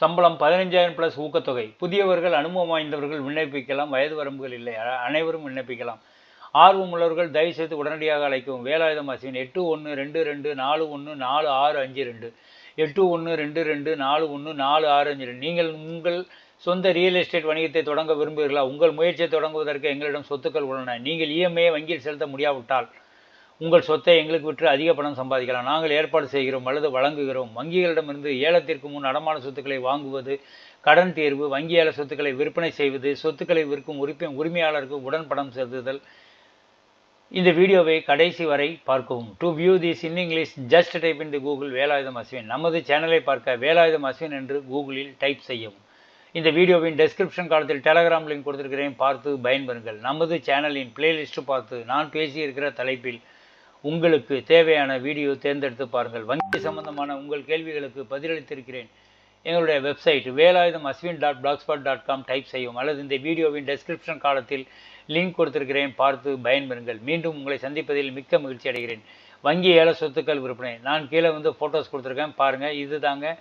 சம்பளம் பதினஞ்சாயிரம் பிளஸ் ஊக்கத்தொகை. புதியவர்கள் அனுபவம் வாய்ந்தவர்கள் விண்ணப்பிக்கலாம். வயது வரம்புகள் இல்லை. அனைவரும் விண்ணப்பிக்கலாம். ஆர்வம் உள்ளவர்கள் தயவுசெய்து உடனடியாக அழைக்கவும். வேலாயுதம் அஸ்வின் எட்டு ஒன்று ரெண்டு ரெண்டு நாலு ஒன்று நாலு ஆறு அஞ்சு ரெண்டு. எட்டு ஒன்று ரெண்டு ரெண்டு நாலு ஒன்று நாலு ஆறு அஞ்சு ரெண்டு. நீங்கள் உங்கள் சொந்த ரியல் எஸ்டேட் வணிகத்தை தொடங்க விரும்புகிறீர்களா உங்கள் முயற்சியை தொடங்குவதற்கு எங்களிடம் சொத்துக்கள் உள்ளன. நீங்கள் இஎம்ஐயை வங்கியில் செலுத்த முடியாவிட்டால் உங்கள் சொத்தை எங்களுக்கு விற்று அதிக பணம் சம்பாதிக்கலாம். நாங்கள் ஏற்பாடு செய்கிறோம் அல்லது வழங்குகிறோம். வங்கிகளிடமிருந்து ஏலத்திற்கு முன் அடமான சொத்துக்களை வாங்குவது கடன் தேர்வு வங்கியால சொத்துக்களை விற்பனை செய்வது சொத்துக்களை விற்கும் உரிமை உரிமையாளருக்கு உடன் பணம் செலுத்துதல். இந்த வீடியோவை கடைசி வரை பார்க்கவும். To view this in English just type in the Google Velayudham Aswin. நமது சேனலை பார்க்க வேலாயுதம் அஸ்வின் என்று கூகுளில் டைப் செய்யவும். இந்த வீடியோவின் டெஸ்கிரிப்ஷன் காலத்தில் டெலகிராம் லிங்க் கொடுத்திருக்கிறேன். பார்த்து பயன்பெறுங்கள். நமது சேனலின் பிளேலிஸ்ட்டு பார்த்து நான் பேசியிருக்கிற தலைப்பில் உங்களுக்கு தேவையான வீடியோ தேர்ந்தெடுத்து பாருங்கள். வங்கி சம்பந்தமான உங்கள் கேள்விகளுக்கு பதிலளித்திருக்கிறேன். எங்களுடைய website Velayudham Aswin dot blogspot dot com type செய்யும் அல்லது இந்த வீடியோவின் டெஸ்கிரிப்ஷன் காலத்தில் லிங்க் கொடுத்திருக்கிறேன். பார்த்து பயன்பெறுங்கள். மீண்டும் உங்களை சந்திப்பதில் மிக்க மகிழ்ச்சி அடைகிறேன். வங்கி ஏல சொத்துக்கள் விற்பனை. நான் கீழே வந்து ஃபோட்டோஸ் கொடுத்துருக்கேன். பாருங்கள் இது தாங்க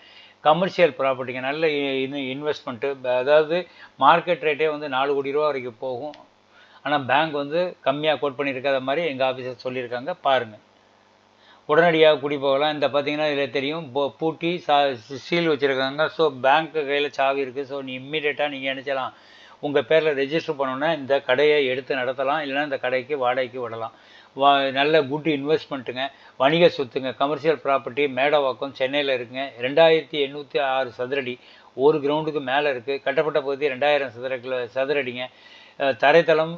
கமர்ஷியல் ப்ராப்பர்ட்டிங்க நல்ல இன்வெஸ்ட்மெண்ட்டு அதாவது மார்க்கெட் ரேட்டே வந்து நாலு கோடி ரூபா வரைக்கும் போகும். ஆனால் பேங்க் வந்து கம்மியாக கோட் பண்ணியிருக்காத மாதிரி எங்கள் ஆஃபீஸர் சொல்லியிருக்காங்க பாருங்கள் உடனடியாக குடி போகலாம். இந்த பார்த்தீங்கன்னா இதில் தெரியும் போ- பூட்டி சா சீல் வச்சுருக்காங்க. ஸோ பேங்க்கு கையில் சாவி இருக்குது ஸோ நீ இம்மிடியேட்டாக நீங்கள் நினச்சலாம். உங்கள் பேரில் ரெஜிஸ்டர் பண்ணோன்னா இந்த கடையை எடுத்து நடத்தலாம். இல்லைன்னா இந்த கடைக்கு வாடகைக்கு விடலாம். வா நல்ல குட் இன்வெஸ்ட்மெண்ட்டுங்க வணிக சொத்துங்க. கமர்ஷியல் ப்ராப்பர்ட்டி மேடவாக்கம் சென்னையில் இருக்குங்க. ரெண்டாயிரத்தி எண்ணூற்றி ஆறு சதுரடி. ஒரு கிரவுண்டுக்கு மேலே இருக்குது கட்டப்பட்ட பகுதி ரெண்டாயிரம் சதுர கிலோ சதுரடிங்க. தரைத்தளம்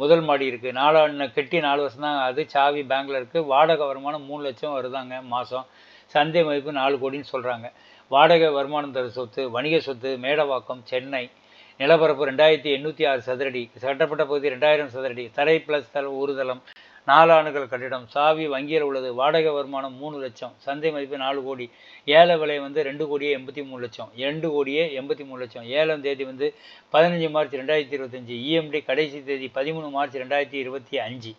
முதல் மாடி இருக்குது நாலு கெட்டி நாலு வருஷம் தான் அது சாவி பேங்க்கில் இருக்குது வாடகை வருமானம் மூணு லட்சம் வருதாங்க மாதம் சந்தை மதிப்பு நாலு கோடின்னு சொல்கிறாங்க வாடகை வருமானம் தர சொத்து வணிக சொத்து மேடவாக்கம் சென்னை. நிலப்பரப்பு ரெண்டாயிரத்தி எண்ணூற்றி ஆறு சதுரடி. சட்டப்பட்ட பகுதி ரெண்டாயிரம் சதுரடி. தரை ப்ளஸ் தளம் ஒரு நாலு ஆண்டுகள் கட்டிடம். சாவி வங்கியில் உள்ளது. வாடகை வருமானம் மூணு லட்சம். சந்தை மதிப்பு நாலு கோடி. ஏல விலை வந்து ரெண்டு கோடியே எண்பத்தி மூணு லட்சம். ரெண்டு கோடியே எண்பத்தி மூணு லட்சம். ஏழாம் தேதி வந்து பதினஞ்சு மார்ச் ரெண்டாயிரத்தி இருபத்தஞ்சி. இஎம்டி கடைசி தேதி பதிமூணு மார்ச் ரெண்டாயிரத்தி இருபத்தி அஞ்சு.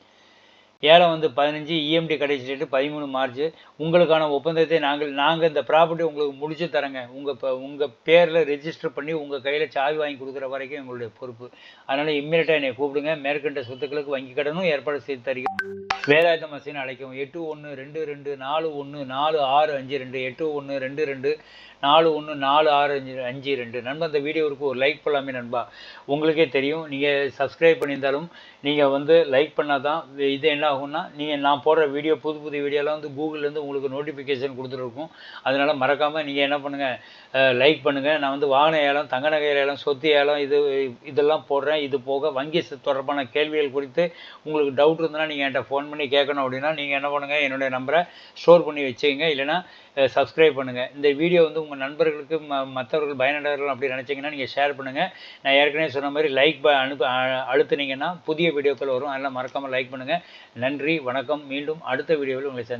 ஏலம் வந்து பதினஞ்சு இஎம்டி கடைசி டேட்டு பதிமூணு மார்ச். உங்களுக்கான ஒப்பந்தத்தை நாங்கள் நாங்கள் இந்த ப்ராப்பர்ட்டி உங்களுக்கு முடிச்சு தரங்க. உங்கள் இப்போ உங்கள் பேரில் ரெஜிஸ்டர் பண்ணி உங்கள் கையில் சாவி வாங்கி கொடுக்குற வரைக்கும் எங்களுடைய பொறுப்பு. அதனால் இம்மீடியட்டாக என்னை கூப்பிடுங்க. மேற்கண்ட சொத்துக்களுக்கு வங்கி கடனும் ஏற்பாடு செய்து தருகிறேன். வேலாயுத மசின்னு அழைக்கவும் எட்டு ஒன்று ரெண்டு ரெண்டு நாலு ஒன்று நாலு ஆறு அஞ்சு ரெண்டு. எட்டு ஒன்று ரெண்டு ரெண்டு நாலு ஒன்று நாலு ஆறு அஞ்சு அஞ்சு ரெண்டு. நண்பா அந்த வீடியோவுக்கு ஒரு லைக் பண்ணலாமே நண்பா. உங்களுக்கே தெரியும். நீங்கள் சப்ஸ்கிரைப் பண்ணியிருந்தாலும் நீங்கள் வந்து லைக் பண்ணால் தான் இது என்ன ஆகும்னா நீங்கள் நான் போடுற வீடியோ புது புது வீடியோலாம் வந்து கூகுள்லேருந்து உங்களுக்கு நோட்டிஃபிகேஷன் கொடுத்துருக்கும். அதனால் மறக்காமல் நீங்கள் என்ன பண்ணுங்கள் லைக் பண்ணுங்கள் நான் வந்து வாகன ஏலம் தங்க நகை ஏலம் சொத்து ஏலம் இது இதெல்லாம் போடுறேன். இது போக வங்கி தொடர்பான கேள்விகள் குறித்து உங்களுக்கு டவுட் இருந்ததுன்னா நீங்கள் என்கிட்ட ஃபோன் பண்ணி கேட்கணும் அப்படின்னா நீங்கள் என்ன பண்ணுங்கள் என்னுடைய நம்பரை ஸ்டோர் பண்ணி வச்சுக்கோங்க. இல்லைன்னா சப்ஸ்கிரைப் பண்ணுங்கள் இந்த வீடியோ வந்து உங்கள் நண்பர்களுக்கு ம மற்றவர்கள் பயனடைகள் அப்படி நினச்சிங்கன்னா நீங்கள் ஷேர் பண்ணுங்கள் நான் ஏற்கனவே சொன்ன மாதிரி லைக் ப அனுப்பு அழுத்துனீங்கன்னா புதிய வீடியோக்கள் வரும். அதெல்லாம் மறக்காமல் லைக் பண்ணுங்கள் நன்றி வணக்கம். மீண்டும் அடுத்த வீடியோவில் உங்களை சந்தி